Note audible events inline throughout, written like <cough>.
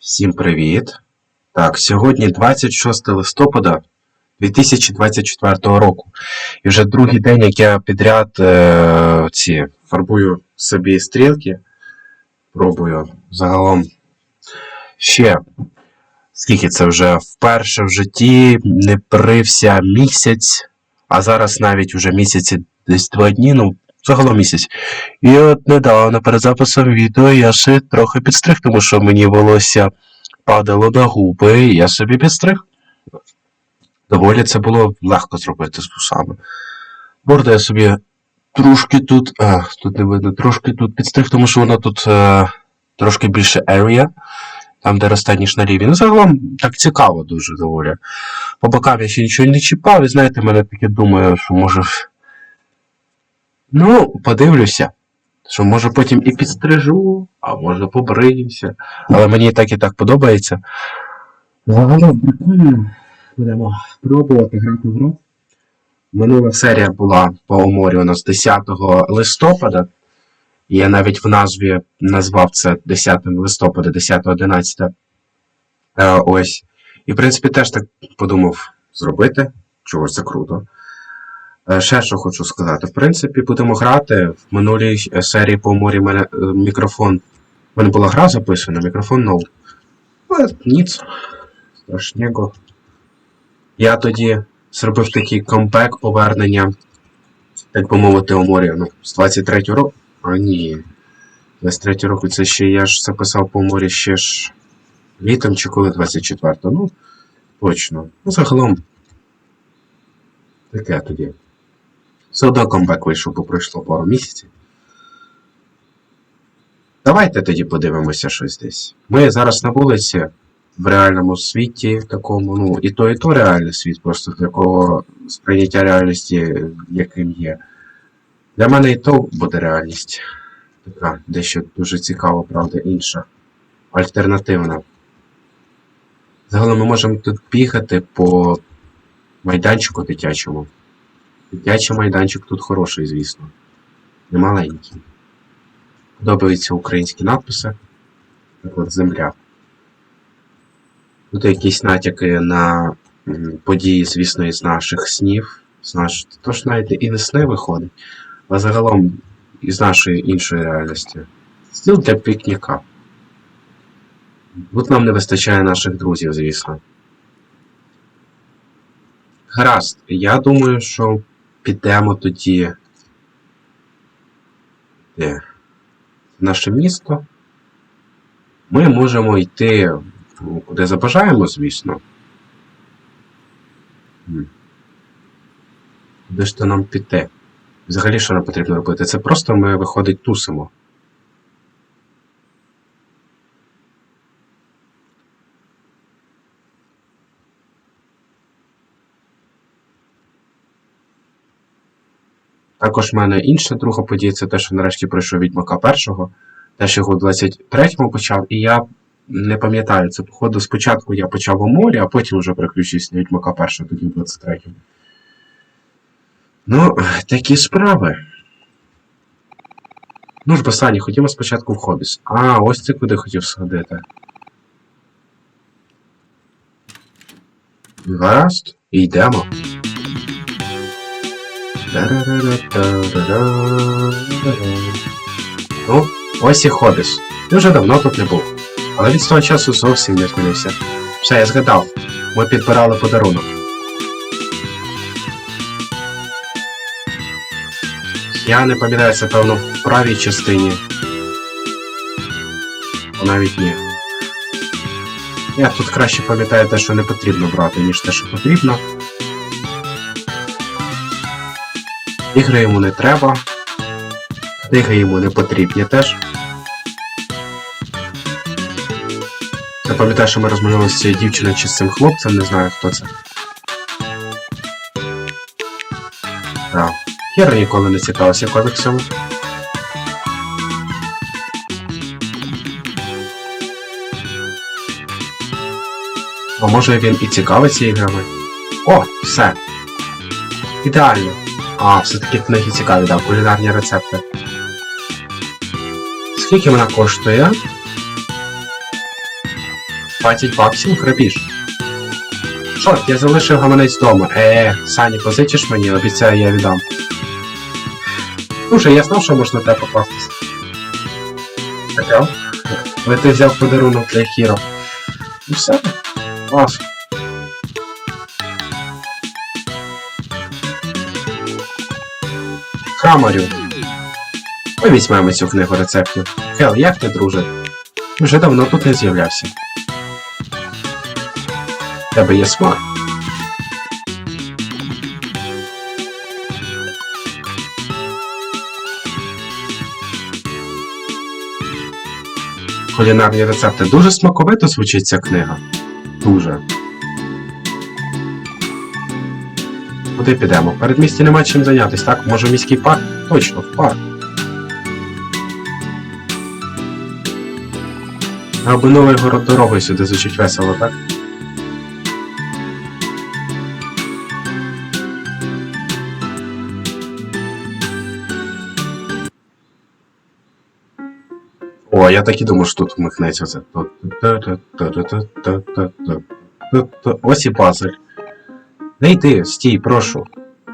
Всім привіт! Так, сьогодні 26 листопада 2024 року. І вже другий день, як я підряд е, ці фарбую собі стрілки. Пробую загалом ще. Скільки це вже вперше в житті не брився місяць, а зараз навіть вже місяці десь два дні, ну, загалом місяць. І от недавно перед записом відео я ще трохи підстриг, тому що мені волосся падало на губи, і я собі підстриг. Доволі це було легко зробити з вусами. Борда я собі трошки тут. А, тут не видно, трошки тут підстриг, тому що воно тут е, трошки більше area, там, де росте, ніж на ліві. Ну, загалом так цікаво дуже доволі. По бокам я ще нічого не чіпав, і знаєте, мене таке думаю, що може. Ну, подивлюся. Що може потім і підстрижу, а може побриюся. Але мені і так і так подобається. Загалом прикольно. Будемо пробувати грати в гру. Минула серія була по Оморі у нас 10 листопада. Я навіть в назві назвав це 10 листопада, 10-11. Е, ось. І, в принципі, теж так подумав зробити. Чого ж це круто. Е, Ще що хочу сказати. В принципі, будемо грати. В минулій е, серії по морі мене е, мікрофон. В мене була гра записана, мікрофон нов. Але ніц. Страшнього. Я тоді зробив такий комбек повернення, так би мовити, у морі. Ну, з 23 року. А ні. 23 року це ще я ж записав по морі ще ж літом чи коли 24 Ну, точно. Ну, загалом. Таке тоді. Все комбек вийшов, бо пройшло пару місяців. Давайте тоді подивимося щось десь. Ми зараз на вулиці, в реальному світі, такому, ну, і то, і то реальний світ, просто такого сприйняття реальності, яким є. Для мене і то буде реальність. Така дещо дуже цікава, правда, інша. Альтернативна. Загалом ми можемо тут бігати по майданчику дитячому. Дитячий майданчик тут хороший, звісно. Не маленький. Подобаються українські надписи. От земля. Тут якісь натяки на події, звісно, із наших снів. З наш... Тож навіть і не сни виходить, а загалом із нашої іншої реальності. Стіл для пікніка. Тут нам не вистачає наших друзів, звісно. Гаразд, я думаю, що підемо тоді. Де? Наше місто. Ми можемо йти ну, куди забажаємо, звісно. Куди ж то нам піти? Взагалі, що нам потрібно робити? Це просто ми, виходить, тусимо. Також в мене інша друга подія, це те, що нарешті пройшов Відьмака першого. Теж його в 23-му почав, і я не пам'ятаю, це, походу, спочатку я почав у морі, а потім вже переключився на Відьмака першого, тоді в 23-му. Ну, такі справи. Ну ж, Басані, ходімо спочатку в Хобіс. А, ось ти куди хотів сходити. Гаразд, йдемо. Ну, ось і Хобіс. Вже давно тут не був. Але від того часу зовсім не змінився. Все, я згадав. Ми підбирали подарунок. Я не пам'ятаю, це певно в правій частині. Навіть ні. Я тут краще пам'ятаю те, що не потрібно брати, ніж те, що потрібно. Ігри йому не треба. Книги йому не потрібні теж. Я пам'ятаю, що ми розмовляли з цією дівчиною чи з цим хлопцем, не знаю хто це. Так. Я ніколи не цікавився коміксами. А може він і цікавиться іграми? О, все. Ідеально. А, все-таки книги цікаві, да, кулінарні рецепти. Скільки вона коштує? 20 баксів грабіж. Чорт, я залишив гаманець вдома. Е, Сані, позичиш мені, обіцяю, я віддам. Слушай, я знав, що можна на тебе попастися. Хотів? Але ти взяв подарунок для Хіро. Ну все, клас. Хамарю. Ми візьмемо цю книгу рецептів. Хел, як ти, друже? Вже давно тут не з'являвся. Тебе є смак. Кулінарні рецепти. Дуже смаковито звучить ця книга. Дуже. Куди підемо? В передмісті нема чим зайнятися, так? Може міський парк? Точно, в парк. Аби новий город дорогою сюди звучить весело, так? О, я так і думав, що тут вмикнеться це. Ось і пазль. Не йди, стій, прошу.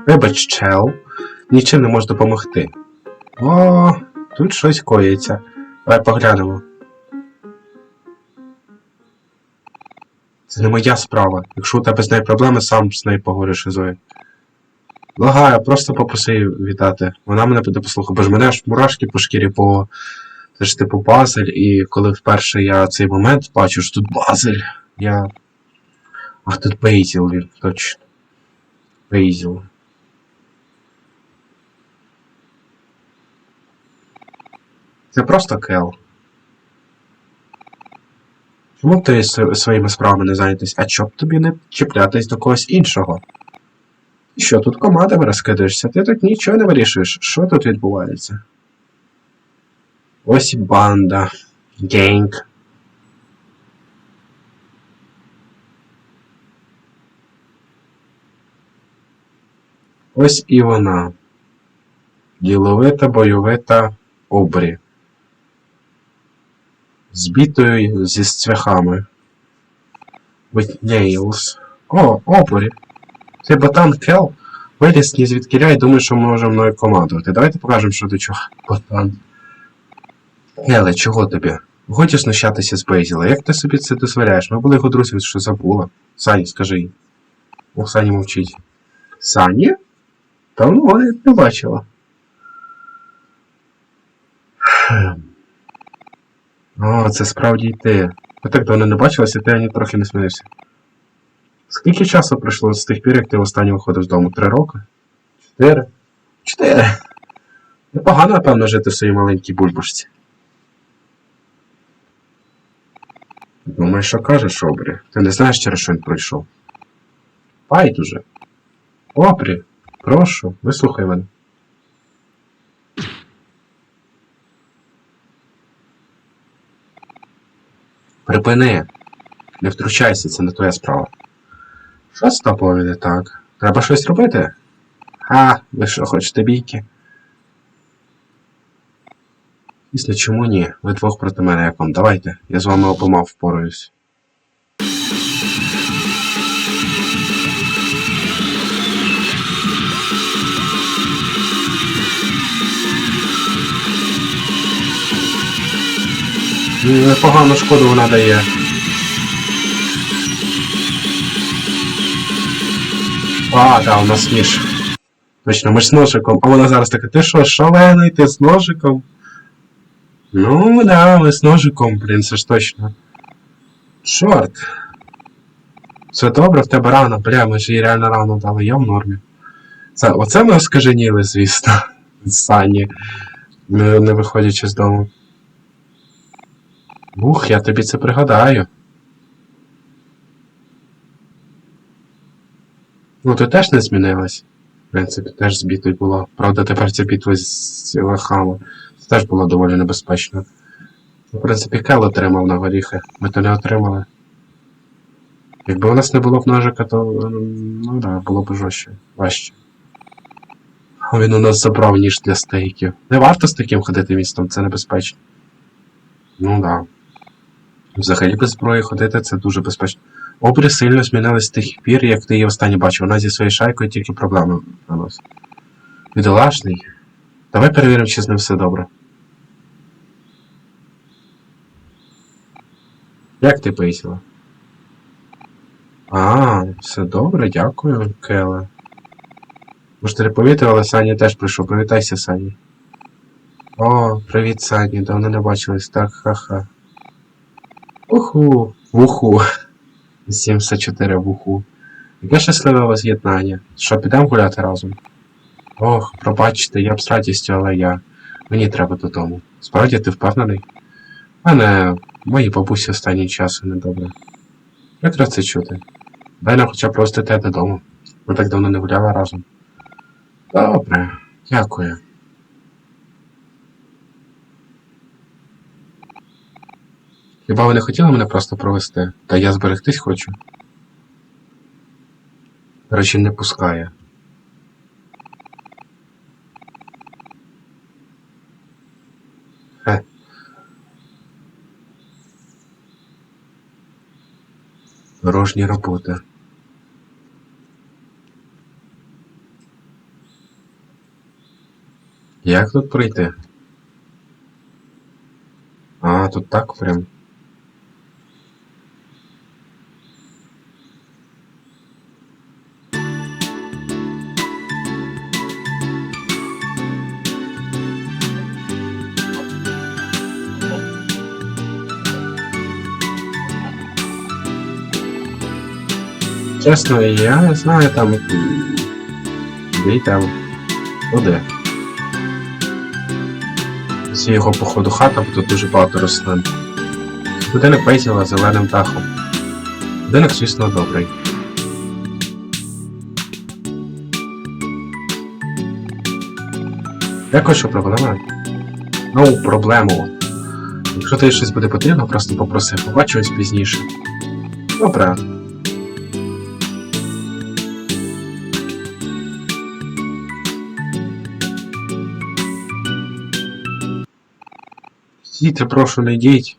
Вибач, чел. Нічим не можу допомогти. О, тут щось коїться. Давай поглянемо. Це не моя справа. Якщо у тебе з нею проблеми, сам з нею поговориш Зоя. Лагаю, просто попроси її віддати. Вона мене буде послухати, бо ж мене аж мурашки по шкірі по. Це ж типу Базель, і коли вперше я цей момент бачу, що тут Базель, я. Ах, тут Бейзіл він, точно. Бейзіл. Це просто Кел. Чому ти своїми справами не зайнятись, а чоб тобі не чіплятись до когось іншого? І Що тут командами розкидаєшся? Ти тут нічого не вирішуєш. Що тут відбувається? Ось банда. Генг. Ось і вона. Діловита, бойовита обрі. Збитою зі цвяхами. Nails. О, обрі. Цей ботан Кел виліз ні звідкіля і думає, що може мною командувати. Давайте покажемо, що до чого. Ботан. Еле, чого тобі? Годі знущатися з Бейзіла. Як ти собі це дозволяєш? Ми були його друзями, що забула. Сані, скажи їй. О, Сані мовчить. Сані? Давно я не бачила. О, це справді й ти. Ми так давно не бачилися, ти ані трохи не сміявся. Скільки часу пройшло з тих пір, як ти останнє виходив з дому? Три роки? Чотири? Чотири. Непогано, напевно, жити в своїй маленькій бульбашці. Думаєш, що кажеш, Обрі? Ти не знаєш, через що він пройшов. Байдуже. Обрі, прошу, вислухай мене. Припини. Не втручайся, це не твоя справа. Що з тобою не так? Треба щось робити? А, ви що, хочете бійки? Після чому ні? Ви двох проти мене як вам. Давайте, я з вами обома впораюсь. Непогану шкоду вона дає. А, да, у нас ніж. Точно, ми ж з ножиком. А вона зараз така, ти що, шалений, ти з ножиком? Ну, да, ми з ножиком, блін, це ж точно. Чорт. Все добре, в тебе рано, бля, ми ж їй реально рано дали, я в нормі. Це, оце ми оскаженіли, звісно, <laughs> Сані, не, не виходячи з дому. Ух, я тобі це пригадаю. Ну, ти теж не змінилась. В принципі, теж з бітою була. Правда, тепер ця бітва з лахами. Це теж було доволі небезпечно. В принципі, Кел отримав на горіхи. Ми то не отримали. Якби у нас не було б ножика, то ну да, було б жорстче, важче. А він у нас забрав ніж для стейків. Не варто з таким ходити містом, це небезпечно. Ну да. Взагалі без зброї ходити це дуже безпечно. Обрі сильно змінились з тих пір, як ти її останнє бачив. Вона зі своєю шайкою тільки проблеми наносить. Бідолашний. Давай перевіримо, чи з ним все добре. Як ти писала? А, все добре, дякую, Келе. Може, ти не помітив, але Саня теж прийшов. Привітайся, Сані. О, привіт, Сані, давно не бачились, так, ха-ха. Уху, вуху. 74 вуху. Яке щасливе воз'єднання. Що, підемо гуляти разом? Ох, пробачте, я б з радістю, але я. Мені треба додому. Справді ти впевнений? Мене мої бабусі останнім часом недобре. Як це чути? Дай нам хоча б просто додому. Ми так давно не гуляли разом. Добре, дякую. Хіба ви не хотіли мене просто провести? Та я зберегтись хочу. Речі не пускає. Хе. Дорожні роботи. Як тут пройти? А, тут так прям. Чесно, я знаю там. Де там. Куди? Це його, походу, хата, бо тут дуже багато рослин. Будинок Бейзіла зеленим дахом. Будинок, звісно, добрий. Дякую, що проблема. Ну, проблему. Якщо тобі щось буде потрібно, просто попроси, побачимось пізніше. Добре. Діти, прошу, не йдіть.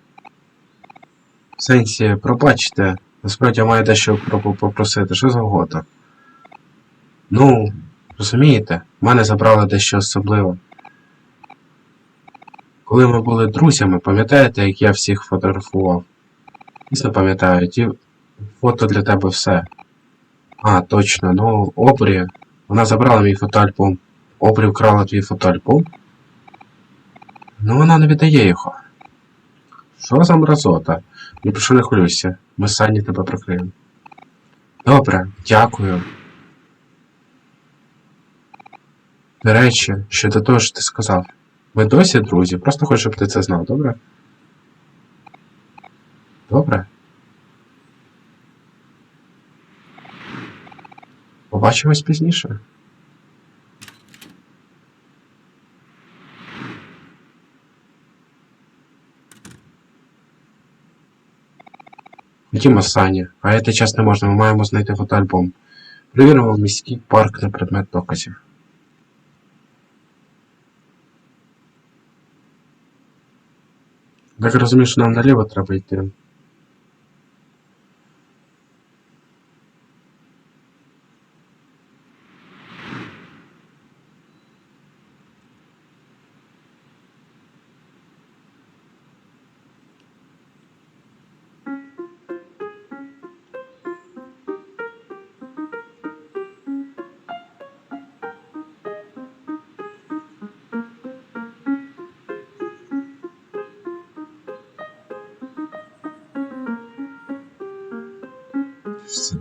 В сенсі, пробачте. Насправді я маю дещо попросити, що завгодно. Ну, розумієте, в мене забрали дещо особливе. Коли ми були друзями, пам'ятаєте, як я всіх фотографував? Дійсно пам'ятаю, ті фото для тебе все. А, точно, ну, Обрі. Вона забрала мій фотоальбом. Обрі вкрала твій фотоальбом? Ну, вона не віддає його. Що за мразота? Не прошу не хвилюйся. Ми самі тебе прикриємо. Добре, дякую. До речі, щодо того, що ти сказав. Ми досі друзі, просто хочу, щоб ти це знав, добре? Добре? Побачимось пізніше. Ходімо, Саня, а это час не можна, ми маємо знайти фотоальбом. Перевіримо міський парк на предмет доказів. Так розумію, що нам наліво треба йти.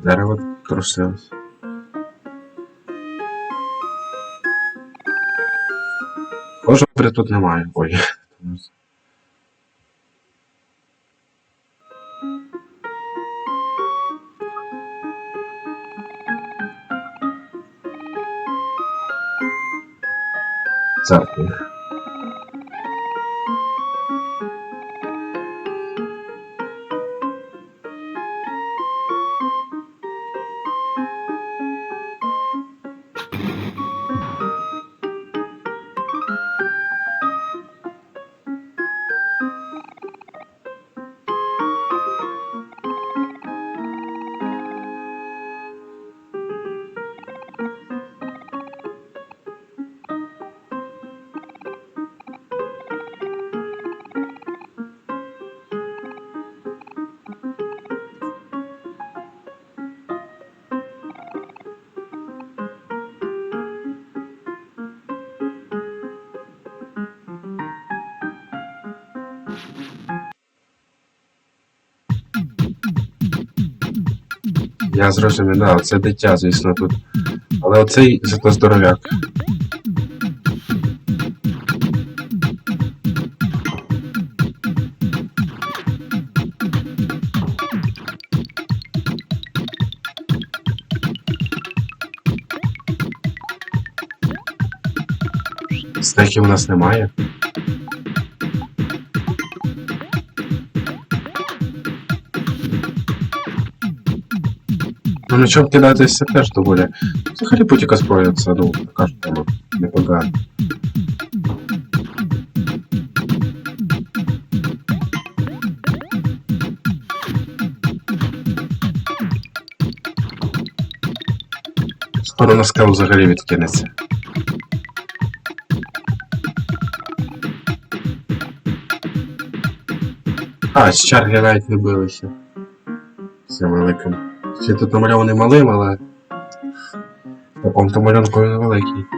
Дерево трусилось. Обряд тут немає. Ой. Церкві. Я зрозумів, да, це дитя, звісно, тут. Але оцей зато здоровяк. Снеків у нас немає. Ну на чому кидатися теж доволі. Взагалі зброя це, ну, кажуть, там непогано. Скоро на скал взагалі відкинеться. А, з чарги навіть не билися. Все великим. Ще тут намальований малим, але. В такому-то малюнку він великий.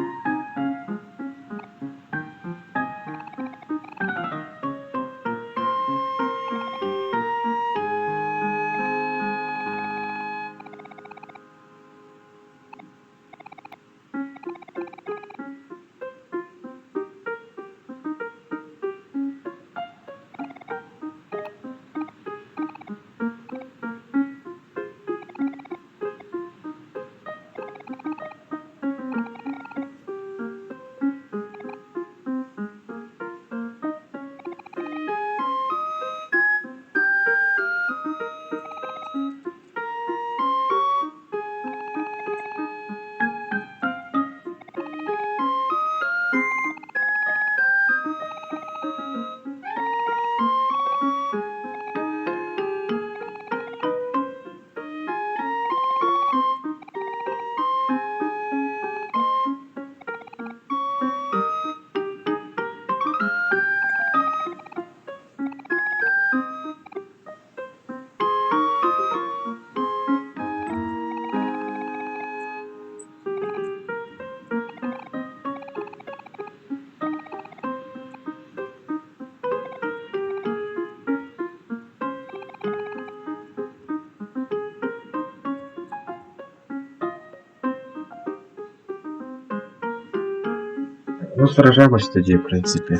Ну, сражаємось тоді, в принципі.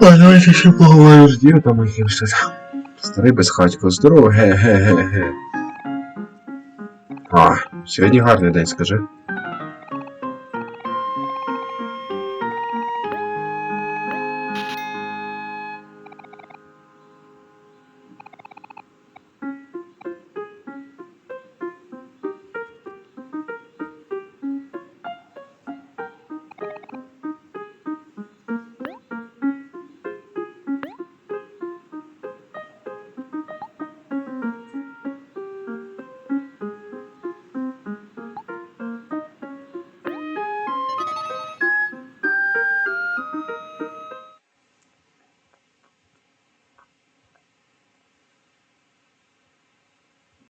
А давайте ще поговорю з дідом якимось. Старий безхатько, здорово, ге-ге-ге-ге. А, сьогодні гарний день, скажи.